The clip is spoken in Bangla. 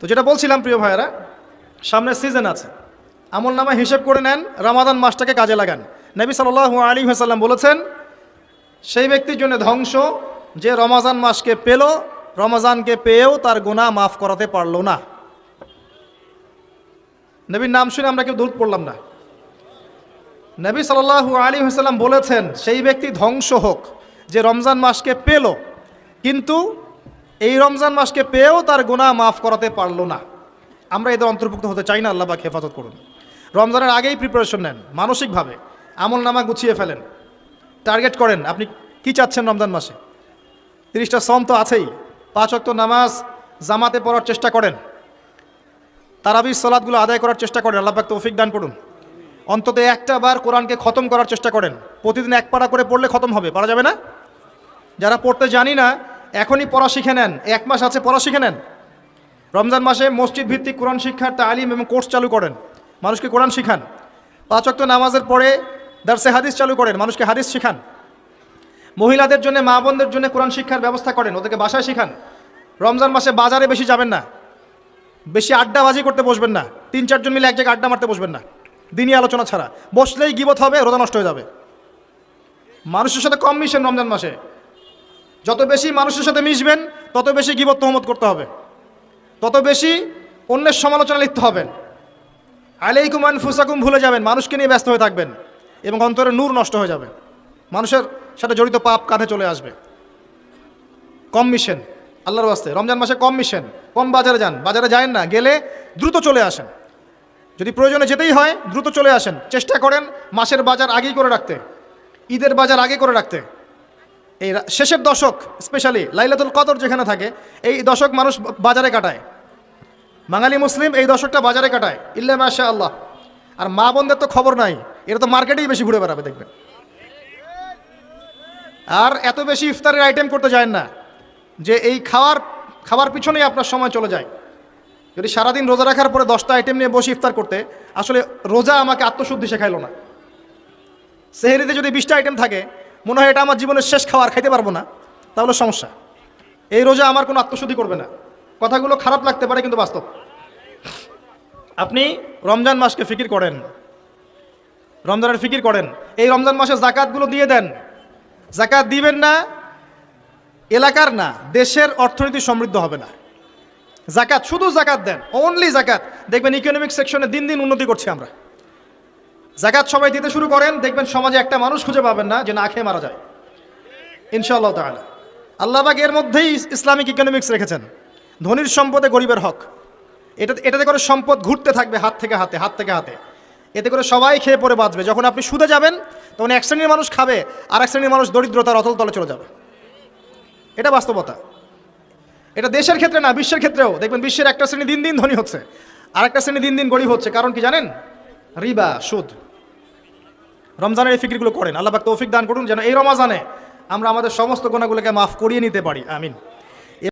তো যেটা বলছিলাম, প্রিয় ভাইয়েরা, সামনে সিজন আছে। আমল নামা হিসেব করে নেন, রামাদান মাসটাকে কাজে লাগান। নবী সাল আলী হাসাল্লাম বলেছেন, সেই ব্যক্তির জন্য ধ্বংস যে রমাজান মাসকে পেল, রমাজানকে পেয়েও তার গোনা মাফ করাতে পারল না। নবীর নাম শুনে আমরা কেউ দূর পড়লাম না। নবী সাল্লাল্লাহু আলী হাসাল্লাম বলেছেন, সেই ব্যক্তি ধ্বংস হোক, যে রমজান মাসকে পেল, কিন্তু এই রমজান মাসকে পেয়েও তার গুনাহ মাফ করাতে পারল না। আমরা এদের অন্তর্ভুক্ত হতে চাই না, আল্লাহ পাক হেফাজত করুন। রমজানের আগেই প্রিপারেশন নেন, মানসিকভাবে আমল নামা গুছিয়ে ফেলেন। টার্গেট করেন, আপনি কি চাচ্ছেন রমজান মাসে? তিরিশটা সম তো আছেই, পাঁচ অক্ত নামাজ, জামাতে পড়ার চেষ্টা করেন। তারাবির সলাদগুলো আদায় করার চেষ্টা করেন, আল্লাহ পাক তৌফিক দান করুন। অন্তত একটা বার কোরআনকে খতম করার চেষ্টা করেন। প্রতিদিন এক পাড়া করে পড়লে খতম হবে, পারা যাবে না? যারা পড়তে জানি না এখনই পড়া শিখে নেন। এক মাস আছে, পড়া শিখে নেন। রমজান মাসে মসজিদ ভিত্তিক কোরআন শিক্ষার তালিম এবং কোর্স চালু করেন। মানুষকে কোরআন শিখান। পাঁচ নামাজের পরে দার্সে হাদিস চালু করেন। মানুষকে হাদিস শিখান। মহিলাদের জন্য, মা বোনদের জন্য কোরআন শিক্ষার ব্যবস্থা করেন। ওদেরকে বাসায় শিখান। রমজান মাসে বাজারে বেশি যাবেন না। বেশি আড্ডাবাজি করতে বসবেন না। তিন চারজন মিলে এক জায়গায় আড্ডা মারতে বসবেন না। দিনই আলোচনা ছাড়া। বসলেই গিবত হবে, রোজা নষ্ট হয়ে যাবে। মানুষের সাথে কম মিশেন রমজান মাসে। যত বেশি মানুষের সাথে মিশবেন, তত বেশি গিবত তহমত করতে হবে। তত বেশি অন্যের সমালোচনা লিখতে হবেন আলাইকুম আনফুসাকুম ভুলে যাবেন, মানুষকে নিয়ে ব্যস্ত হয়ে থাকবেন এবং অন্তরে নূর নষ্ট হয়ে যাবে। মানুষের সাথে জড়িত পাপ কাঁধে চলে আসবে। কম মিশেন, আল্লাহর বাস্তে রমজান মাসে কম মিশেন, কম বাজারে যান। বাজারে যায়েন না, গেলে দ্রুত চলে আসেন। যদি প্রয়োজনে যেতেই হয়, দ্রুত চলে আসেন। চেষ্টা করেন মাসের বাজার আগেই করে রাখতে। ঈদের বাজার আগে করে রাখতে। এই শেষের দশক স্পেশালি লাইলাতুল কদর যেখানে থাকে, এই দশক মানুষ বাজারে কাটায়। বাঙালি মুসলিম এই দশকটা বাজারে কাটায়, ইল্লা মাশা আল্লাহ আর মা বোনদের তো খবর নাই, এরা তো মার্কেটেই বেশি ঘুরে বেড়াবে, দেখবেন। আর এত বেশি ইফতারের আইটেম করতে যায় না, যে এই খাওয়ার খাওয়ার পিছনেই আপনার সময় চলে যায়। যদি সারাদিন রোজা রাখার পরে দশটা আইটেম নিয়ে বসে ইফতার করতে, আসলে রোজা আমাকে আত্মশুদ্ধি শেখাইলো না। সেহেরিতে যদি বিশটা আইটেম থাকে মনে হয় এটা আমার জীবনের শেষ খাবার, খাইতে পারব না। তাহলে সমস্যা। এই রোজা আমার কোনো আত্মশুদ্ধি করবে না। কথাগুলো খারাপ লাগতে পারে কিন্তু বাস্তব। আপনি রমজান মাসকে ফিকির করেন। রমজানের ফিকির করেন। এই রমজান মাসে জাকাতগুলো দিয়ে দেন। জাকাত দিবেন না, এলাকার না, দেশের অর্থনীতি সমৃদ্ধ হবে না। জাকাত শুধু জাকাত দেন অনলি জাকাত দেখবেন ইকোনমিক সেকশনে দিন দিন উন্নতি করছি আমরা। জাকাত সবাই দিতে শুরু করেন, দেখবেন সমাজে একটা মানুষ খুঁজে পাবেন না যে না খেয়ে মারা যায়। ইনশাআল্লাহ আল্লাহবাগ এর মধ্যেই ইসলামিক ইকোনমিক্স রেখেছেন। ধনির সম্পদে গরিবের হক। এটা, এটাতে করে সম্পদ ঘুরতে থাকবে হাত থেকে হাতে, হাত থেকে হাতে। এতে করে সবাই খেয়ে পরে বাঁচবে। যখন আপনি সুদে যাবেন, তখন এক শ্রেণির মানুষ খাবে, আর এক শ্রেণির মানুষ দরিদ্রতার অতল তলে চলে যাবে। এটা বাস্তবতা। এটা দেশের ক্ষেত্রে না, বিশ্বের ক্ষেত্রেও। দেখবেন বিশ্বের একটা শ্রেণি দিন দিন ধনী হচ্ছে, আর একটা শ্রেণি দিন দিন গরিব হচ্ছে। কারণ কি জানেন? রিবা, সুদ। রমজানের এই ফিক্রিগুলো করেন। আল্লাহ তৌফিক দান করুন, যেন এই রমাজানে আমরা আমাদের সমস্ত গোনাগুলোকে মাফ করিয়ে নিতে পারি। আমিন।